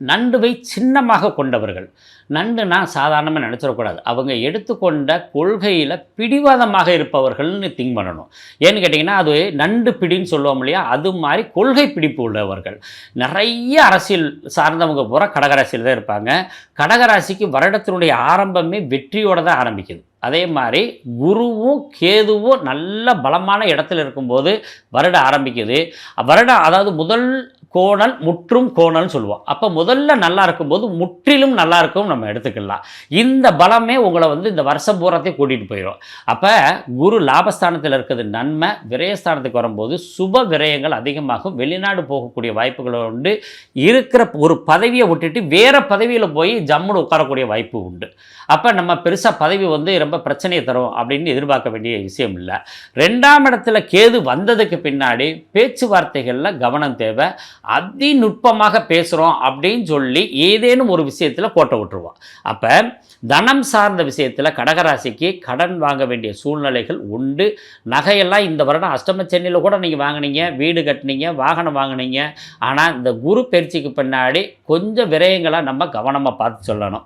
நண்டுவை சின்னமாக கொண்டவர்கள். நண்டுனா சாதாரணமாக நினச்சிடக்கூடாது. அவங்க எடுத்துக்கொண்ட கொள்கையில் பிடிவாதமாக இருப்பவர்கள்னு திங்க் பண்ணணும். ஏன்னு கேட்டிங்கன்னா அது நண்டு பிடின்னு சொல்லுவோம் இல்லையா? அது மாதிரி கொள்கை பிடிப்பு உள்ளவர்கள். நிறைய அரசியல் சார்ந்தவங்க பூரா கடகராசியில் தான் இருப்பாங்க. கடகராசிக்கு வருடத்தினுடைய ஆரம்பமே வெற்றியோடு தான் ஆரம்பிக்குது. அதே மாதிரி குருவும் கேதுவும் நல்ல பலமான இடத்துல இருக்கும்போது வருடம் ஆரம்பிக்குது. வருடம் அதாவது முதல் கோணல் முற்றும் கோணல்னு சொல்லுவோம். அப்போ முதல்ல நல்லா இருக்கும்போது முற்றிலும் நல்லா இருக்கும் நம்ம எடுத்துக்கலாம். இந்த பலமே உங்களை வந்து இந்த வருஷம் பூரத்தை கூட்டிகிட்டு போயிடும் அப்போ குரு லாபஸ்தானத்தில் இருக்கிறது நன்மை விரயஸ்தானத்துக்கு வரும்போது சுப விரயங்கள் அதிகமாகும். வெளிநாடு போகக்கூடிய வாய்ப்புகள் உண்டு. இருக்கிற ஒரு பதவியை விட்டுட்டு வேறு பதவியில் போய் ஜம்முன்னு உட்காரக்கூடிய வாய்ப்பு உண்டு. அப்போ நம்ம பெருசாக பதவி வந்து ரொம்ப பிரச்சனையை தரும் அப்படின்னு எதிர்பார்க்க வேண்டிய விஷயம் இல்லை. ரெண்டாம் இடத்துல கேது வந்ததுக்கு பின்னாடி பேச்சுவார்த்தைகளில் கவனம் தேவை. அதி நுட்பமாக பேசுகிறோம் அப்படின்னு சொல்லி ஏதேனும் ஒரு விஷயத்தில் கோட்டை விட்டுருவோம் அப்போ தனம் சார்ந்த விஷயத்தில் கடகராசிக்கு கடன் வாங்க வேண்டிய சூழ்நிலைகள் உண்டு. நகையெல்லாம் இந்த வருடம் அஷ்டம சென்னையில் கூட நீங்கள் வாங்குனீங்க வீடு கட்டினீங்க வாகனம் வாங்குனீங்க. ஆனால் இந்த குரு பயிற்சிக்கு பின்னாடி கொஞ்சம் விரயங்களை நம்ம கவனமாக பார்த்து சொல்லணும்.